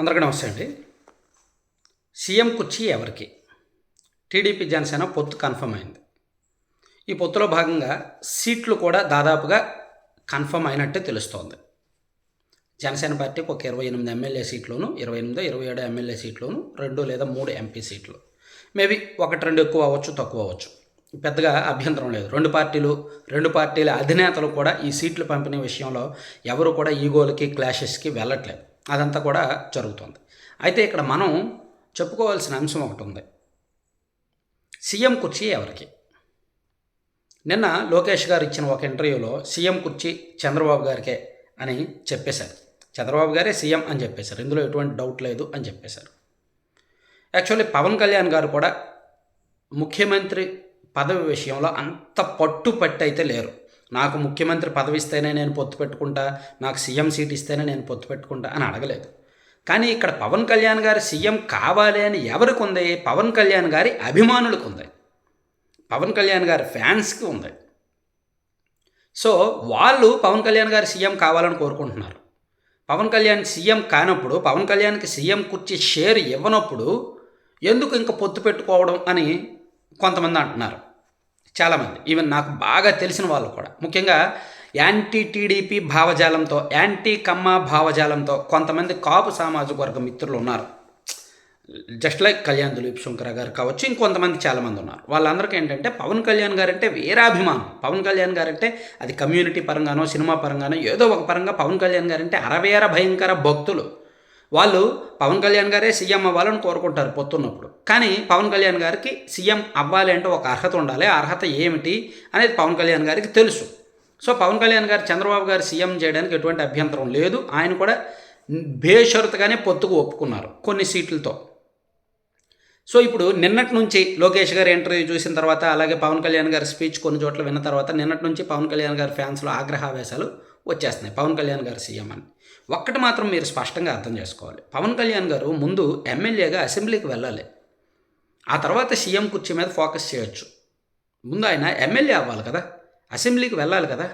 అందరికీ నమస్తే అండి. సీఎం కుర్చీ ఎవరికి? టీడీపీ జనసేన పొత్తు కన్ఫర్మ్ అయింది. ఈ పొత్తులో భాగంగా సీట్లు కూడా దాదాపుగా కన్ఫర్మ్ అయినట్టే తెలుస్తోంది. జనసేన పార్టీకి ఒక ఇరవై ఎనిమిది ఎమ్మెల్యే సీట్లోను ఇరవై ఎనిమిది ఇరవై ఏడు ఎమ్మెల్యే సీట్లోను రెండు లేదా మూడు ఎంపీ సీట్లు. మేబీ ఒకటి రెండు ఎక్కువ అవ్వచ్చు తక్కువ అవ్వచ్చు. పెద్దగా అభ్యంతరం లేదు. రెండు పార్టీలు రెండు పార్టీల అధినేతలు కూడా ఈ సీట్లు పంపిణీ విషయంలో ఎవరు కూడా ఈగోలకి క్లాషెస్కి వెళ్ళట్లేదు. అదంతా కూడా జరుగుతుంది. అయితే ఇక్కడ మనం చెప్పుకోవాల్సిన అంశం ఒకటి ఉంది. సీఎం కుర్చీ ఎవరికి? నిన్న లోకేష్ గారు ఇచ్చిన ఒక ఇంటర్వ్యూలో సీఎం కుర్చీ చంద్రబాబు గారికే అని చెప్పేశారు. చంద్రబాబు గారే సీఎం అని చెప్పేశారు. ఇందులో ఎటువంటి డౌట్ లేదు అని చెప్పేశారు. యాక్చువల్లీ పవన్ కళ్యాణ్ గారు కూడా ముఖ్యమంత్రి పదవి విషయంలో అంత పట్టు పట్టి అయితే లేరు. నాకు ముఖ్యమంత్రి పదవి ఇస్తేనే నేను పొత్తు పెట్టుకుంటా నాకు సీఎం సీట్ ఇస్తేనే నేను పొత్తు పెట్టుకుంటా అని అడగలేదు. కానీ ఇక్కడ పవన్ కళ్యాణ్ గారి సీఎం కావాలి అని ఎవరికి ఉంది? పవన్ కళ్యాణ్ గారి అభిమానులకు ఉంది. పవన్ కళ్యాణ్ గారి ఫ్యాన్స్కి ఉంది. సో వాళ్ళు పవన్ కళ్యాణ్ గారి సీఎం కావాలని కోరుకుంటున్నారు. పవన్ కళ్యాణ్ సీఎం కానప్పుడు పవన్ కళ్యాణ్కి సీఎం కుర్చీ షేర్ ఇవ్వనప్పుడు ఎందుకు ఇంకా పొత్తు పెట్టుకోవడం అని కొంతమంది అంటున్నారు. చాలామంది. ఈవెన్ నాకు బాగా తెలిసిన వాళ్ళు కూడా. ముఖ్యంగా యాంటీ టీడీపీ భావజాలంతో యాంటీ కమ్మ భావజాలంతో కొంతమంది కాపు సామాజిక వర్గ మిత్రులు ఉన్నారు. జస్ట్ లైక్ కళ్యాణ్ దిలీప్ శంకర గారు కావచ్చు ఇంకొంతమంది చాలామంది ఉన్నారు. వాళ్ళందరికీ ఏంటంటే పవన్ కళ్యాణ్ గారు అంటే వీరాభిమానం. పవన్ కళ్యాణ్ గారు అంటే అది కమ్యూనిటీ పరంగానో సినిమా పరంగానో ఏదో ఒక పరంగా పవన్ కళ్యాణ్ గారు అంటే అరవేర భయంకర భక్తులు. వాళ్ళు పవన్ కళ్యాణ్ గారే సీఎం అవ్వాలని కోరుకుంటారు పొత్తున్నప్పుడు. కానీ పవన్ కళ్యాణ్ గారికి సీఎం అవ్వాలి అంటే ఒక అర్హత ఉండాలి. అర్హత ఏమిటి అనేది పవన్ కళ్యాణ్ గారికి తెలుసు. సో పవన్ కళ్యాణ్ గారు చంద్రబాబు గారు సీఎం చేయడానికి ఎటువంటి అభ్యంతరం లేదు. ఆయన కూడా బేషరతుగానే పొత్తుకు ఒప్పుకున్నారు కొన్ని సీట్లతో. సో ఇప్పుడు నిన్నటి నుంచి లోకేష్ గారి ఇంటర్వ్యూ చూసిన తర్వాత అలాగే పవన్ కళ్యాణ్ గారి స్పీచ్ కొన్ని చోట్ల విన్న తర్వాత నిన్నటి నుంచి పవన్ కళ్యాణ్ గారి ఫ్యాన్స్లో ఆగ్రహావేశాలు వచ్చేస్తున్నాయి. పవన్ కళ్యాణ్ గారు సీఎం అని. ఒక్కటి మాత్రం మీరు స్పష్టంగా అర్థం చేసుకోవాలి. పవన్ కళ్యాణ్ గారు ముందు ఎమ్మెల్యేగా అసెంబ్లీకి వెళ్ళాలి. ఆ తర్వాత సీఎం కుర్చీ మీద ఫోకస్ చేయొచ్చు. ముందు ఆయన ఎమ్మెల్యే అవ్వాలి కదా. అసెంబ్లీకి వెళ్ళాలి కదా.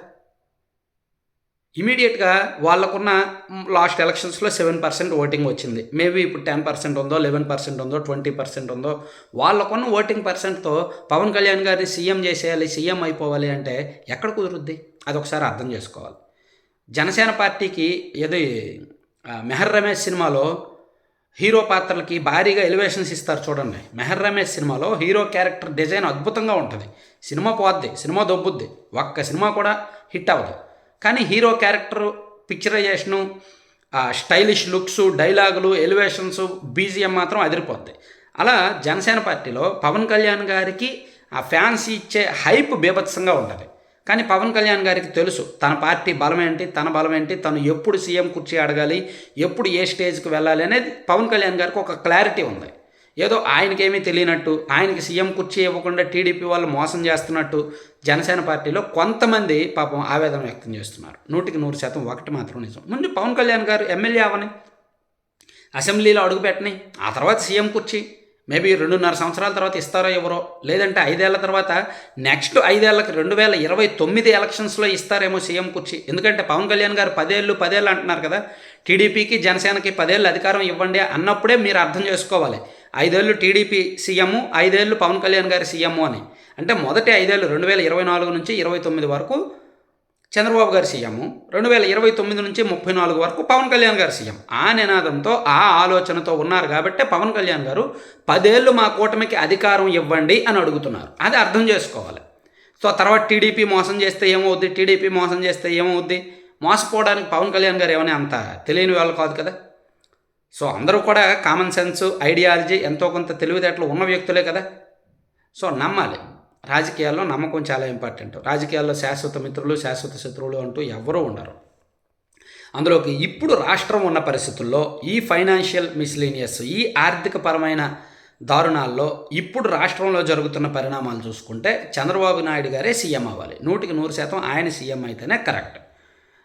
ఇమీడియట్గా వాళ్ళకున్న లాస్ట్ ఎలక్షన్స్లో సెవెన్ పర్సెంట్ ఓటింగ్ వచ్చింది. మేబీ ఇప్పుడు టెన్ పర్సెంట్ ఉందో లెవెన్ పర్సెంట్ ఉందో ట్వంటీ పర్సెంట్ ఉందో వాళ్ళకున్న ఓటింగ్ పర్సెంట్తో పవన్ కళ్యాణ్ గారిని సీఎం చేసేయాలి సీఎం అయిపోవాలి అంటే ఎక్కడ కుదురుద్ది? అది ఒకసారి అర్థం చేసుకోవాలి. జనసేన పార్టీకి ఏది మెహర్ రమేష్ సినిమాలో హీరో పాత్రలకి భారీగా ఎలివేషన్స్ ఇస్తారు చూడండి. మెహర్ రమేష్ సినిమాలో హీరో క్యారెక్టర్ డిజైన్ అద్భుతంగా ఉంటుంది. సినిమా పోద్ది సినిమా దొబ్బుద్ది ఒక్క సినిమా కూడా హిట్ అవ్వదు. కానీ హీరో క్యారెక్టర్ పిక్చరైజేషను స్టైలిష్ లుక్స్ డైలాగులు ఎలివేషన్స్ బీజిఎం మాత్రం అదిరిపోద్ది. అలా జనసేన పార్టీలో పవన్ కళ్యాణ్ గారికి ఆ ఫ్యాన్స్ ఇచ్చే హైప్ బీభత్సంగా ఉంటుంది. కానీ పవన్ కళ్యాణ్ గారికి తెలుసు తన పార్టీ బలం ఏంటి తన బలం ఏంటి తను ఎప్పుడు సీఎం కుర్చీ అడగాలి ఎప్పుడు ఏ స్టేజ్కి వెళ్ళాలి అనేది పవన్ కళ్యాణ్ గారికి ఒక క్లారిటీ ఉంది. ఏదో ఆయనకేమీ తెలియనట్టు ఆయనకి సీఎం కుర్చీ ఇవ్వకుండా టీడీపీ వాళ్ళు మోసం చేస్తున్నట్టు జనసేన పార్టీలో కొంతమంది పాపం ఆవేదన వ్యక్తం చేస్తున్నారు. నూటికి నూరు శాతం ఒకటి మాత్రం నిజం. ముందు పవన్ కళ్యాణ్ గారు ఎమ్మెల్యే అవని అసెంబ్లీలో అడుగుపెట్టని ఆ తర్వాత సీఎం కుర్చీ మేబీ రెండున్నర సంవత్సరాల తర్వాత ఇస్తారో ఎవరో లేదంటే ఐదేళ్ళ తర్వాత నెక్స్ట్ ఐదేళ్ళకు రెండు వేల ఇరవై తొమ్మిది ఎలక్షన్స్లో ఇస్తారేమో సీఎం కుర్చీ. ఎందుకంటే పవన్ కళ్యాణ్ గారు పదేళ్ళు పదేళ్ళు అంటున్నారు కదా టీడీపీకి జనసేనకి పదేళ్ళు అధికారం ఇవ్వండి అన్నప్పుడే మీరు అర్థం చేసుకోవాలి. ఐదేళ్ళు టీడీపీ సీఎం ఐదేళ్ళు పవన్ కళ్యాణ్ గారి సీఎం అని. అంటే మొదటి ఐదేళ్ళు రెండు వేల ఇరవై నాలుగు నుంచి ఇరవై తొమ్మిది వరకు చంద్రబాబు గారి సీఎం రెండు వేల ఇరవై తొమ్మిది నుంచి ముప్పై నాలుగు వరకు పవన్ కళ్యాణ్ గారి సీఎం. ఆ నినాదంతో ఆ ఆలోచనతో ఉన్నారు కాబట్టి పవన్ కళ్యాణ్ గారు పదేళ్ళు మా కూటమికి అధికారం ఇవ్వండి అని అడుగుతున్నారు. అది అర్థం చేసుకోవాలి. సో తర్వాత టీడీపీ మోసం చేస్తే ఏమవుద్ది? టీడీపీ మోసం చేస్తే ఏమవుద్ది? మోసపోవడానికి పవన్ కళ్యాణ్ గారు ఏమని అంత తెలియని వాళ్ళు కాదు కదా. సో అందరూ కూడా కామన్ సెన్స్ ఐడియాలజీ ఎంతో కొంత తెలివితేటలు ఉన్న వ్యక్తులే కదా. సో నమ్మాలి. రాజకీయాల్లో నమ్మకం చాలా ఇంపార్టెంట్. రాజకీయాల్లో శాశ్వత మిత్రులు శాశ్వత శత్రువులు అంటూ ఎవరూ ఉండరు. అందులోకి ఇప్పుడు రాష్ట్రం ఉన్న పరిస్థితుల్లో ఈ ఫైనాన్షియల్ మిస్లీనియస్ ఈ ఆర్థికపరమైన దారుణాల్లో ఇప్పుడు రాష్ట్రంలో జరుగుతున్న పరిణామాలు చూసుకుంటే చంద్రబాబు నాయుడు గారే సీఎం అవ్వాలి. నూటికి నూరు శాతం ఆయన సీఎం అయితేనే కరెక్ట్.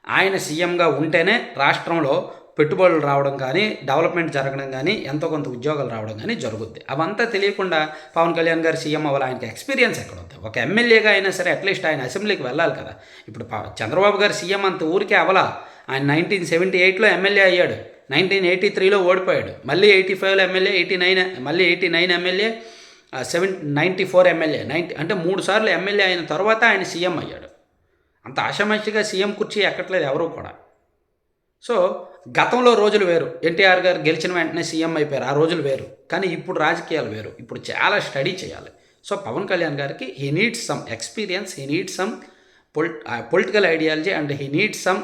ఆయన సీఎంగా ఉంటేనే రాష్ట్రంలో పెట్టుబడులు రావడం కానీ డెవలప్మెంట్ జరగడం కానీ ఎంతో కొంత ఉద్యోగాలు రావడం కానీ జరుగుద్ది. అవంతా తెలియకుండా పవన్ కళ్యాణ్ గారు సీఎం అవ్వాలి ఆయనకి ఎక్స్పీరియన్స్ ఎక్కడ ఉంది ఒక ఎమ్మెల్యేగా అయినా సరే అట్లీస్ట్ ఆయన అసెంబ్లీకి వెళ్ళాలి కదా. ఇప్పుడు చంద్రబాబు గారు సీఎం అంత ఊరికే అవలా. ఆయన నైన్టీన్ సెవెంటీ ఎయిట్లో ఎమ్మెల్యే అయ్యాడు. నైన్టీన్ ఎయిటీ త్రీలో ఓడిపోయాడు. మళ్ళీ ఎయిటీ ఫైవ్లో ఎమ్మెల్యే ఎయిటీ నైన్ మళ్ళీ eighty nine MLA seven ninety four MLA ninety అంటే మూడు సార్లు ఎమ్మెల్యే అయిన తర్వాత ఆయన సీఎం అయ్యాడు. అంత ఆషామాషిగా సీఎం కుర్చీ ఎక్కట్లేదు ఎవరు కూడా. సో గతంలో రోజులు వేరు. ఎన్టీఆర్ గారు గెలిచిన వెంటనే సీఎం అయిపోయారు. ఆ రోజులు వేరు. కానీ ఇప్పుడు రాజకీయాలు వేరు. ఇప్పుడు చాలా స్టడీ చేయాలి. సో పవన్ కళ్యాణ్ గారికి he needs some experience he needs some poli political ideology and he needs some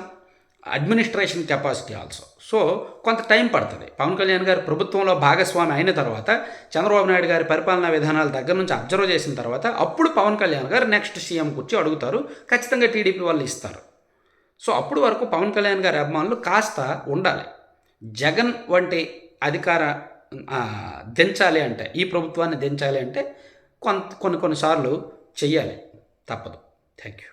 administration capacity also. So కొంత టైం పడుతుంది. పవన్ కళ్యాణ్ గారు ప్రభుత్వంలో భాగస్వామి అయిన తర్వాత చంద్రబాబు నాయుడు గారి పరిపాలనా విధానాల దగ్గర నుంచి అబ్జర్వ్ చేసిన తర్వాత అప్పుడు పవన్ కళ్యాణ్ గారు నెక్స్ట్ సీఎం కూర్చి అడుగుతారు. ఖచ్చితంగా టీడీపీ వాళ్ళు ఇస్తారు. సో అప్పుడు వరకు పవన్ కళ్యాణ్ గారి అభిమానులు కాస్త ఉండాలి. జగన్ వంటి అధికార దించాలి అంటే ఈ ప్రభుత్వాన్ని దించాలి అంటే కొంత కొన్ని కొన్నిసార్లు చెయ్యాలి. తప్పదు. Thank you